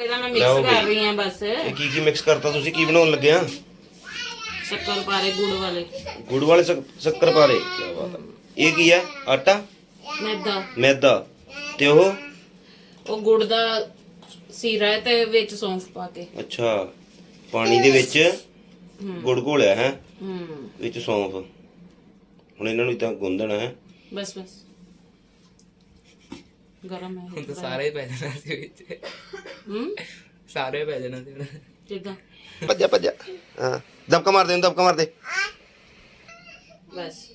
ਇਹਦਾ ਮੈਂ ਲਓ ਮਿਕਸ ਕਰ। ਰਹੀ ਹਾਂ ਬਸ। ਇਹ ਕੀ ਕੀ ਮਿਕਸ ਕਰਤਾ ਤੁਸੀਂ? ਕੀ ਬਣਾਉਣ ਲੱਗੇ ਆ? ਸ਼ੱਕਰ ਪਾਰੇ ਗੁੜ ਵਾਲੇ। ਗੁੜ ਵਾਲੇ ਸ਼ੱਕ- ਸ਼ੱਕਰ ਪਾਰੇ। ਕੀ ਬਾਤ ਹੈ। ਇਹ ਕੀ ਹੈ ਆਟਾ? ਮੈਦਾ। ਮੈਦਾ। ਤੇ ਉਹ? ਉਹ ਗੁੜ ਦਾ ਸੀਰਾ ਹੈ ਤੇ ਵਿੱਚ ਸੌਂਫ ਪਾ ਕੇ। ਅੱਛਾ। ਪਾਣੀ ਦੇ ਵਿੱਚ ਗੁੜ ਘੋਲਿਆ ਹੈ? ਹੂੰ। ਵਿੱਚ ਸੌਂਫ। ਹੁਣ ਇਹਨਾਂ ਨੂੰ ਇਦਾਂ ਗੁੰਦਣਾ ਹੈ? ਬਸ ਬਸ। ਗਰਮ ਹੈ। ਹੁਣ ਤਾਂ ਸਾਰੇ ਹੀ ਪੈ ਜਾਣਾ ਸੀ ਵਿੱਚ। ਹੂੰ? ਸਾਰੇ ਪੈ ਜਾਣਾ ਸੀ ਹੁਣ। ਕਿਦਾਂ? ਭੱਜਾ ਭੱਜਾ। ਹਾਂ। ਦਬਕਾ ਮਾਰ ਦੇ ਇਹਨੂੰ, ਦਬਕਾ ਮਾਰ ਦੇ। ਬਸ।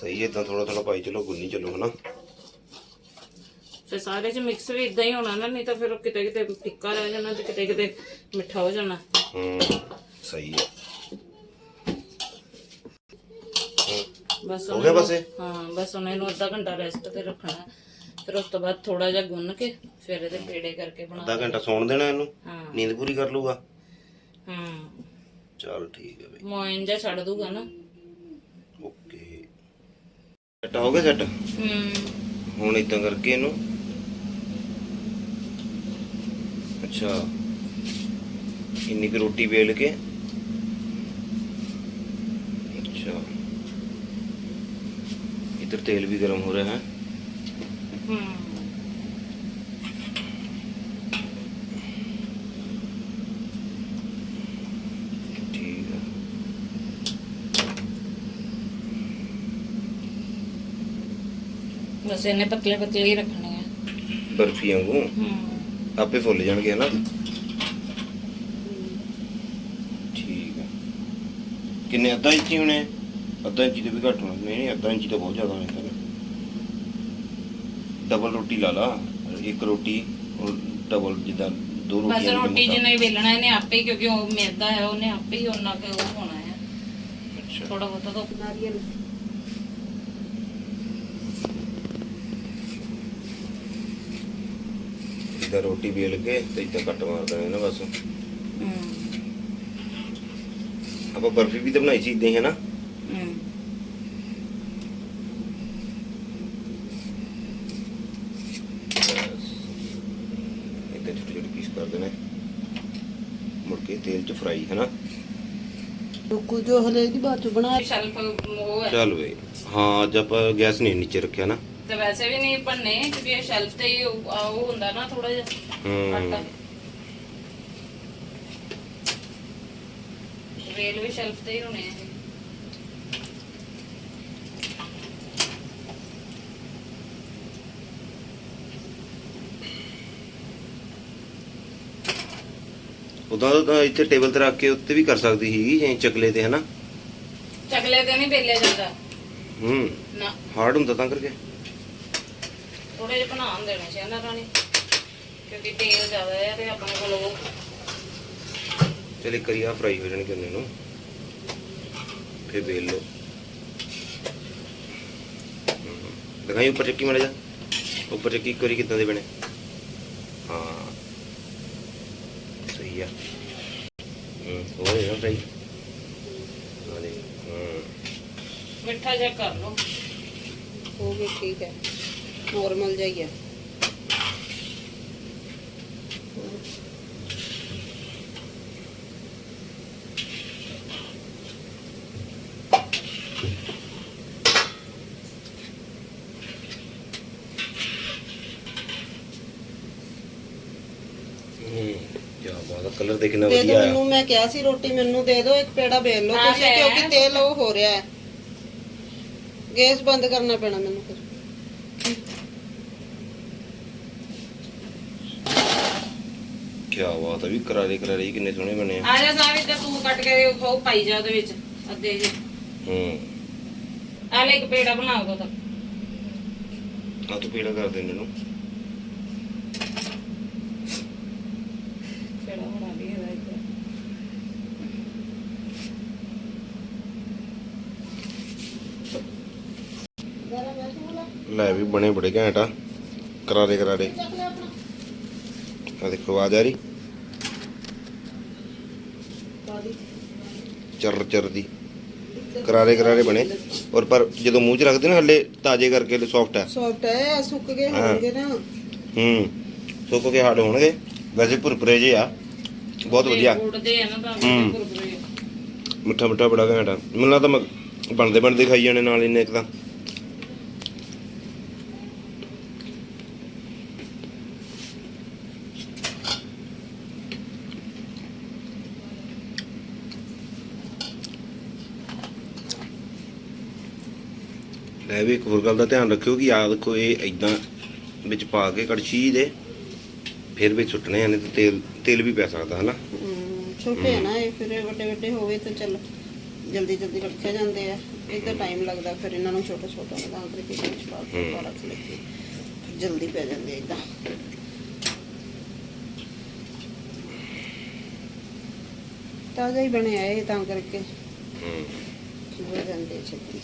ਸਹੀ ਹੈ ਤਾਂ ਥੋੜਾ ਥੋੜਾ ਪਾਈ ਚਲੋ ਗੁੰਨੀ ਚਲੋ ਹਨਾ। ਸਾਰੇ ਚ ਮਿਕਸ ਵੀ ਇਦਾਂ ਹੀ ਹੋਣਾ ਨਾ ਨਹੀਂ ਤਾਂ ਫਿਰ ਉਹ ਕਿਤੇ ਕਿਤੇ ਫਿੱਕਾ ਰਹਿ ਜਾਣਾ ਤੇ ਕਿਤੇ ਕਿਤੇ ਮਿੱਠਾ ਹੋ ਜਾਣਾ। ਹੂੰ। ਸਹੀ ਹੈ। ਬਸ ਹੋ ਗਿਆ ਉਹਨੂੰ- ਬਸ ਇਹ? ਹਾਂ ਬਸ ਉਹਨੇ ਨੂੰ ਅੱਧਾ ਘੰਟਾ ਰੈਸਟ ਤੇ ਰੱਖਣਾ। ਫਿਰ ਉਸ ਤੋਂ ਬਾਅਦ ਥੋੜਾ ਜਿਹਾ ਗੁੰਨ ਕੇ ਫਿਰ ਇਹਦੇ ਪੇੜੇ ਕਰਕੇ ਬਣਾ ਅੱਧਾ ਘੰਟਾ ਸੌਣ ਦੇਣਾ ਇਹਨੂੰ? ਹਾਂ। ਨੀਂਦ ਪੂਰੀ ਕਰ ਲੂਗਾ ਹੂੰ। ਚਲ ਠੀਕ ਹੈ ਬਈ। ਮੋਇਨ ਜਿਹਾ ਛੱਡ ਦੂਗਾ ਨਾ। ਓਕੇ। ਸੈੱਟ ਹੋ ਗਿਆ ਸੈੱਟ? ਹੂੰ। ਹੁਣ ਇਦਾਂ ਕਰਕੇ ਇਹਨੂੰ। ਅੱਛਾ। ਇੰਨੀ ਕੁ ਰੋਟੀ ਵੇਲ ਕੇ ਅੱਛਾ ਇਧਰ ਤੇਲ ਵੀ ਗਰਮ ਹੋ ਰਿਹਾ ਹੈ। ਹੂੰ ਠੀਕ ਹੈ। ਬਸ ਇਹਨੇ ਪਤਲੇ ਪਤਲੇ ਹੀ ਰੱਖਣੇ ਆ। ਬਰਫੀ ਵਾਂਗੂ। ਆਪੇ ਫੁੱਲ ਜਾਣਗੇ ਹਨਾ ਠੀਕ ਹੈ। ਕਿੰਨੇ ਅੱਧਾ ਇੰਚੀ ਹੋਣੇ? ਅੱਧਾ ਇੰਚੀ ਤੋਂ ਵੀ ਘੱਟ ਹੋਣਾ। ਨਹੀਂ ਨਹੀਂ ਅੱਧਾ ਇੰਚੀ ਤਾਂ ਬਹੁਤ ਜ਼ਿਆਦਾ ਹੋਣਾ ਡਬਲ ਰੋਟੀ ਲਾ ਲਾ ਇੱਕ ਰੋਟੀ ਡਬਲ ਜਿੱਦਾਂ ਦੋ ਬਸ ਰੋਟੀਆਂ ਦੀ ਰੋਟੀ ਮੁਕਾਬਲੇ। ਜਿੰਨਾ ਹੀ ਵੇਲਣਾ ਇਹਨੇ ਆਪੇ ਹੀ ਕਿਉਂਕਿ ਉਹ ਮੈਦਾ ਹੈ ਉਹਨੇ ਆਪੇ ਹੀ ਉਹਨਾਂ ਕੇ ਉਹ ਹੋਣਾ ਹੈ। ਅੱਛਾ। ਥੋੜਾ ਬਹੁਤਾ ਤਾਂ ਨਾਰੀਅਲ ਇਦਾਂ ਰੋਟੀ ਵੇਲ ਕੇ ਤੇ ਇਦਾਂ ਕੱਟ ਮਾਰ ਦੇਣਾ ਨਾ ਬਸ। ਹੂੰ। ਆਪਾਂ ਬਰਫੀ ਵੀ ਤਾਂ ਬਣਾਈ ਸੀ ਇਦਾਂ ਹੀ ਹੈ ਨਾ ਹੂੰ ਬਸ ਇਦਾਂ ਛੋਟੇ ਛੋਟੇ ਪੀਸ ਕਰ ਦੇਣੇ ਮੁੜ ਕੇ ਤੇਲ 'ਚ ਫਰਾਈ ਹੈ ਨਾ ਰੁਕੋ ਜੋ ਹਲੇ ਦੀ ਬਾਅਦ ਚ ਬਣਾ ਸ਼ੈਲਫ ਉਹ ਹੈ। ਚੱਲ ਵੇ ਹਾਂ ਅੱਜ ਆਪਾਂ ਗੈਸ ਨਹੀਂ ਨੀਚੇ ਰੱਖਿਆ ਨਾ। ਤੇ ਵੈਸੇ ਵੀ ਨਹੀਂ ਬਣਨੇ ਕਿਉਂਕਿ ਇਹ ਸ਼ੈਲਫ ਤੇ ਹੀ ਉਹ ਆ ਉਹ ਹੁੰਦਾ ਨਾ ਥੋੜਾ ਜਿਹਾ ਹੂੰ। ਆਟਾ। ਵੇਲ ਵੀ ਸ਼ੈਲਫ ਤੇ ਹੀ ਹੋਣੇ ਆ ਇਹ। ਉਦਾਂ ਇੱਥੇ ਟੇਬਲ ਤੇ ਰੱਖ ਕੇ ਉੱਤੇ ਵੀ ਕਰ ਸਕਦੀ ਸੀਗੀ ਜਾਂ ਚਕਲੇ ਤੇ ਹਨਾ? ਚਕਲੇ ਤੇ ਨਹੀਂ ਵੇਲਿਆ ਜਾਂਦਾ। ਹੂੰ। ਨਾ। ਹਾਰਡ ਹੁੰਦਾ ਤਾਂ ਕਰਕੇ। ਥੋੜੇ ਜਿਹਾ ਬਣਾਉਣ ਦੇਣੇ ਸੀ ਇਹਨਾਂ ਰਾਣੀ ਕਿਉਂਕਿ ਤੇਲ ਜ਼ਿਆਦਾ ਹੈ ਤੇ ਆਪਣੇ ਕੋਲ ਉਹ ਚਲ ਇੱਕ ਵਾਰੀ ਆ ਫਰਾਈ ਹੋ ਜਾਣਗੇ ਉਹਨੇ ਨੂੰ। ਫਿਰ ਵੇਲ ਲਓ। ਦਿਖਾਈ ਉੱਪਰ ਚੱਕੀ ਮਾੜਾ ਜਾ ਉੱਪਰ ਚੱਕੀ ਇੱਕ ਵਾਰੀ ਕਿੱਦਾਂ ਦੇ ਬਣੇ। ਹਾਂ। ਸਹੀ ਆ। ਹੂੰ ਹੋ ਰਿਹਾ ਨਾ ਫਰਾਈ ਨਾਲੇ ਹੂੰ। ਮਿੱਠਾ ਜਿਹਾ ਕਰ ਲਓ। ਹੋ ਗਈ ਠੀਕ ਹੈ। ਨੋਰਮਲ ਜਾਈਏ ਹੂੰ। ਬਾਤ ਆ ਕਲਰ ਦੇਖਣਾ ਦੇ ਵਧੀਆ ਦਿਓ ਆ। ਮੈਨੂੰ ਮੈਂ ਕਿਹਾ ਸੀ ਰੋਟੀ ਮੈਨੂੰ ਦੇ ਦਿਓ ਇੱਕ ਪੇੜਾ ਵੇਲ ਲਓ ਹਾਂ, ਤੁਸੀਂ ਲੈ। ਕਿਉਂਕਿ ਤੇਲ ਉਹ ਹੋ ਰਿਹਾ ਹੈ। ਗੈਸ ਬੰਦ ਕਰਨਾ ਪੈਣਾ ਮੈਨੂੰ ਫਿਰ। ਕੀ ਬਾਤ ਆ ਵੀ ਕਰਾਰੇ ਕਰਾਰੇ ਕਿੰਨੇ ਸੋਹਣੇ ਬਣੇ ਆ। ਆ ਜਾ ਸਾਹਿਬ ਇੱਧਰ ਤੂੰ ਕੱਟ ਕੇ ਉਹ ਪਾਈ ਜਾ ਉਹਦੇ ਵਿੱਚ ਅੱਧੇ ਜੇ ਹੂੰ। ਆ ਲੈ ਇੱਕ ਪੇੜਾ ਬਣਾ ਦੋ ਤਾਂ ਆ ਤੂੰ ਪੀੜਾ ਕਰ ਦੇ ਇਹਨਾਂ ਨੂੰ ਪੇੜਾ ਬਣਾ ਲਈ ਇਹਦਾ ਇੱਧਰ ਲੈ ਵੀ ਬਣੇ ਬੜੇ ਘੈਂਟ ਆ। ਕਰਾਰੇ ਕਰਾਰੇ। ਆ ਦੇਖੋ ਆਵਾਜ਼ ਆ ਰਹੀ ਚਰ ਚਰ ਦੀ। ਕਰਾਰੇ ਕਰਾਰੇ ਬਣੇ। ਔਰ ਪਰ ਜਦੋਂ ਮੂੰਹ 'ਚ ਰੱਖਦੇ ਨਾ ਹੱਲੇ ਤਾਜ਼ੇ ਕਰਕੇ ਸੌਫਟ ਹੈ ਸੌਫਟ ਹੈ ਸੁੱਕ ਗਏ। ਹੋਣਗੇ ਨਾ। ਹੂੰ ਸੁੱਕ ਕੇ ਹਾਰਡ ਹੋਣਗੇ। ਵੈਸੇ ਭੁਰਭੁਰੇ ਜੇ ਆ। ਬਹੁਤ ਵਧੀਆ। ਆ ਨਾ ਤਾਂ ਮਿੱਠਾ ਮਿੱਠਾ ਬੜਾ ਘੈਂਟ ਆ। ਮੈਨੂੰ ਲੱਗਦਾ ਬਣਦੇ ਬਣਦੇ ਖਾਈ ਜਾਣੇ ਨਾਲ ਇੰਨੇ ਇੱਕ ਤਾਂ। ਲੈ ਵੀ ਇੱਕ ਹੋਰ ਗੱਲ ਦਾ ਧਿਆਨ ਰੱਖਿਓ ਕਿ ਆ ਦੇਖੋ ਇਹ ਇਦਾਂ ਵਿੱਚ ਪਾ ਕੇ ਕੜਛੀ ਦੇ ਫਿਰ ਵਿੱਚ ਸੁੱਟਣੇ ਆ ਨਹੀਂ ਤੇ ਤੇਲ ਤੇਲ ਵੀ ਪੈ ਸਕਦਾ ਹਨਾ? ਛੋਟੇ ਆ ਨਾ ਇਹ ਫਿਰ ਵੱਡੇ ਵੱਡੇ ਹੋਵੇ ਤਾਂ ਚੱਲ ਜਲਦੀ ਜਲਦੀ ਰੱਖੇ ਜਾਂਦੇ ਆ। ਇਹਦਾ ਟਾਈਮ ਲੱਗਦਾ ਫਿਰ ਇਹਨਾਂ ਨੂੰ ਛੋਟਾ ਛੋਟਾ ਬਣਾ ਕੇ ਇਹਦੇ ਵਿੱਚ ਪਾ ਕੇ ਰੱਖ ਲੈ ਕੇ ਜਲਦੀ ਪੈ ਜਾਂਦੇ ਇਦਾਂ ਤਾਜ਼ਾ ਹੀ ਬਣਿਆ ਇਹ ਤਾਂ ਕਰਕੇ। ਹੂੰ ਹੋ ਜਾਂਦੇ ਛੇਤੀ।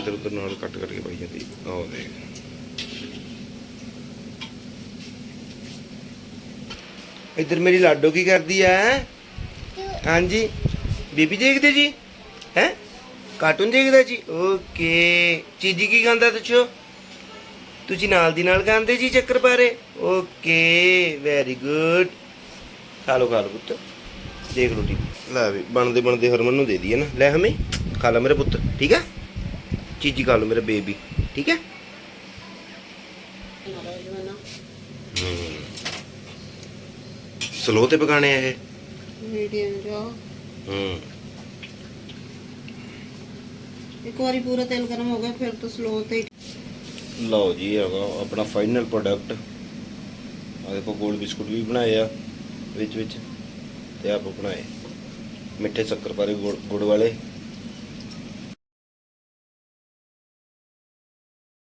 ਦੁਕਾਨਦਾਰ ਉਧਰ ਨਾਲ ਕੱਟ ਕੱਟ ਪਾਈ ਜਾਂਦੀ ਆਹ ਦੇਖ। ਇੱਧਰ ਮੇਰੀ ਲਾਡੋ ਕੀ ਕਰਦੀ ਐ? ਹਾਂਜੀ। ਬੀਬੀ ਦੇਖਦੇ ਜੀ? ਹੈ? ਕਾਰਟੂਨ ਦੇਖਦਾ ਜੀ? ਓਕੇ। ਚੀਜੀ ਕੀ ਗਾਉਂਦਾ ਤੁਛੋ ਤੁਸੀਂ ਨਾਲ ਦੀ ਨਾਲ ਗਾਉਂਦੇ ਜੀ ਚੱਕਰ ਬਾਰੇ? ਓਕੇ। ਵੈਰੀ ਗੁੱਡ ਖਾ ਲਓ ਖਾ ਲਓ ਪੁੱਤ। ਦੇਖ ਲਓ ਲੈ ਵੀ ਬਣਦੇ ਬਣਦੇ ਹਰਮਨ ਨੂੰ ਦੇ ਦਈਏ ਨਾ। ਲੈ ਹਮੇ। ਖਾ ਲੈ ਮੇਰੇ ਪੁੱਤ। ਠੀਕ ਹੈ ਚੀਜੀ ਖਾ ਲਓ ਮੇਰਾ ਬੇਬੀ ਠੀਕ ਹੈ? ਸਲੋ ਤੇ ਪਕਾਣੇ ਆ ਇਹ? ਮੀਡੀਅਮ ਜੋ। ਹੂੰ। ਇੱਕ ਵਾਰੀ ਪੂਰਾ ਤੇਲ ਗਰਮ ਹੋ ਗਿਆ ਫਿਰ ਤੋਂ ਸਲੋ ਤੇ ਲਓ ਜੀ ਇਹ ਹੈਗਾ ਆਪਣਾ ਫਾਈਨਲ ਪ੍ਰੋਡਕਟ ਆ ਦੇਖੋ ਗੋਲ ਬਿਸਕੁਟ ਵੀ ਬਣਾਏ ਆ ਵਿੱਚ ਵਿੱਚ ਤੇ ਆਪ ਬਣਾਏ। ਮਿੱਠੇ ਸ਼ੱਕਰ ਪਾਰੇ ਗੁੜ ਗੁੜ ਵਾਲੇ।